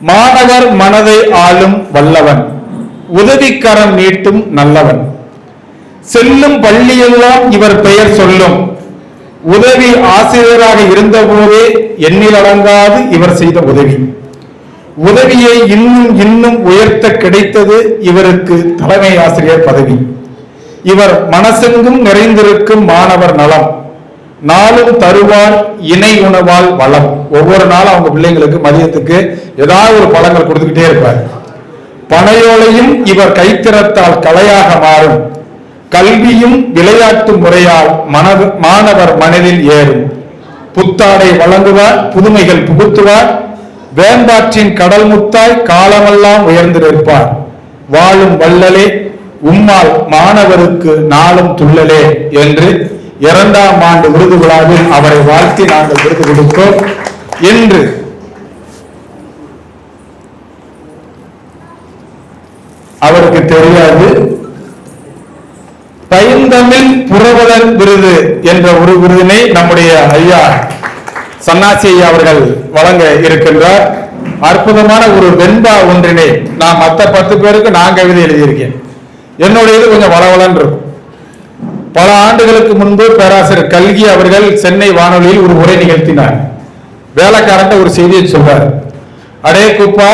மாணவர் மனதை ஆளும் வல்லவன். உதவிக்கரம் நீட்டும் நல்லவன். செல்லும் பள்ளியெல்லாம் இவர் பெயர் சொல்லும். உதவி ஆசிரியராக இருந்தபோதே எண்ணிலடங்காது இவர் செய்த உதவி. உதவியை இன்னும் இன்னும் உயர்த்த கிடைத்தது இவருக்கு தலைமை ஆசிரியர் பதவி. இவர் மனசெங்கும் நிறைந்திருக்கும் மாணவர் நலம். நாளும் தருவார் இணை உணவால் வளம். ஒவ்வொரு நாளும் அவங்க பிள்ளைங்களுக்கு மதியத்துக்கு ஏதாவது ஒரு பழங்கள் கொடுத்துக்கிட்டே இருப்பார். பனையோலையும் இவர் கைத்திறத்தால் கலையாக மாறும். கல்வியும் விளையாட்டு முறையால் மனது மாணவர் மனதில் ஏறும். புத்தாடை வழங்குவார் புதுமைகள் புகுத்துவார். வேம்பாற்றின் கடல் முத்தாய் காலமெல்லாம் உயர்ந்து நிற்பார். வாழும் வள்ளலே உம்மால் மாணவருக்கு நாளும் துள்ளலே என்று இரண்டாம் ஆண்டு விருது விழாவில் அவரை வாழ்த்தி நாங்கள் விருது கொடுத்தோம். என்று அவருக்கு தெரியாது. பைந்தமிழ் புரவலர் விருது என்ற ஒரு விருதினை நம்முடைய ஐயா சன்னாசி ஐயா அவர்கள் வழங்க இருக்கின்றார். அற்புதமான ஒரு வெண்பா ஒன்றினை நான் மற்ற பத்து பேருக்கு நான் கவிதை எழுதியிருக்கேன். என்னுடைய இது கொஞ்சம் வளவலன் இருக்கும். பல ஆண்டுகளுக்கு முன்பு பேராசிரியர் கல்கி அவர்கள் சென்னை வானொலியில் ஒரு உரை நிகழ்த்தினார். வேலைக்காரன் ஒரு செய்தியை சொல்றார். அடே குப்பா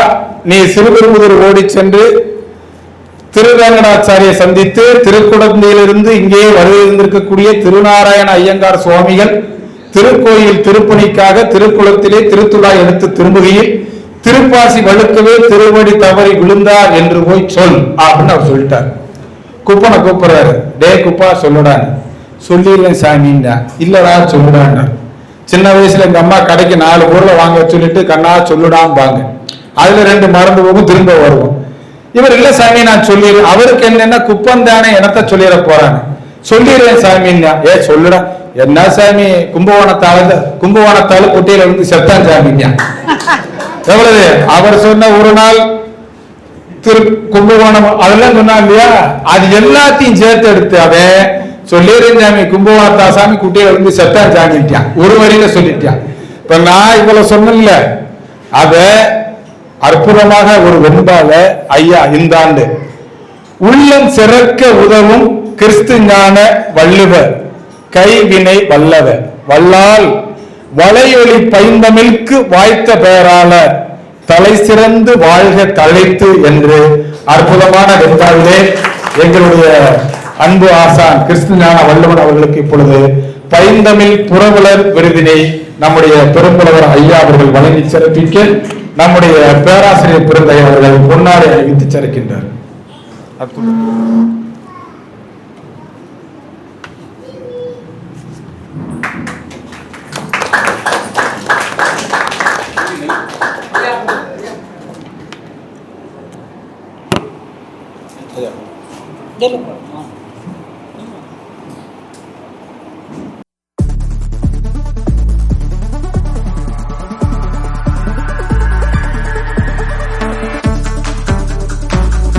நீ சிறுபெரும்புதூர் ஓடி சென்று திருவேங்கடாச்சாரியை சந்தித்து திருக்குடந்தையிலிருந்து இங்கே வருகின்றிருக்கக்கூடிய திருநாராயண ஐயங்கார் சுவாமிகள் திருக்கோயில் திருப்பணிக்காக திருக்குளத்திலே திருத்துழாய் எடுத்து திரும்புகையில் திருப்பாசி வழுக்கவே திருவடி தவறி விழுந்தார் என்று போய் சொல் அப்படின்னு அவர் சொல்லிட்டார். குப்பனை கூப்பிடுறாரு. டே குப்பா சொல்லுடான்னு சொல்லிடுவேன் சாமின்னா இல்லடா சொல்லுடான்னு சின்ன வயசுல எங்க அம்மா கடைக்கு நாலு பொருளை வாங்க சொல்லிட்டு கண்ணா சொல்லுடாம்பாங்க. அதுல ரெண்டு மறந்து போகும் திரும்ப வருவோம். இவர் இல்ல சாமி நான் சொல்லிடுறேன் அவருக்கு என்னன்னா குப்பம் தானே என்னத்த சொல்லிட போறாங்க சொல்லிடுறேன் சாமின்னா ஏ சொல்லுடா. என்ன சாமி கும்பகோணத்தால கும்பகோணத்தால குட்டியில வந்து செத்தான் சாமிங்க எவ்வளவு? அவர் சொன்ன ஒரு நாள் திரு கும்பகோணம் அதெல்லாம் சொன்னா இல்லையா அது எல்லாத்தையும் சேர்த்து எடுத்து அவன் சொல்லிடுறேன் சாமி கும்பகோணத்தா சாமி குட்டியை வந்து செத்தா சாங்கிட்டான் ஒரு வரியில சொல்லிட்டான் இப்ப நான் இவ்வளவு சொன்னேன்ல அத அற்புதமாக ஒரு வெண்பால ஐயா இந்த ஆண்டு உள்ளம் சிறக்க உதவும் கிறிஸ்து ஞான வள்ளுவ கைவினை வல்லவ வல்லால் வளையொலி பைந்தமிழ்க்கு வாய்த்த பெயராளர் தலை சிறந்து வாழ்க தழைத்து என்று அற்புதமான வெண்பாவிலே எங்களுடைய அன்பு ஆசான் கிருஷ்ணஞான ஞான வள்ளுவன் அவர்களுக்கு இப்பொழுது பைந்தமிழ் புறவலர் விருதினை நம்முடைய பெரும்புலவர் ஐயா அவர்கள் வழங்கி சிறப்பிக்க நம்முடைய பேராசிரியர் பிறந்தை அவர்கள் பொன்னாரை அறிவித்து சிறக்கின்றார். Dele problema.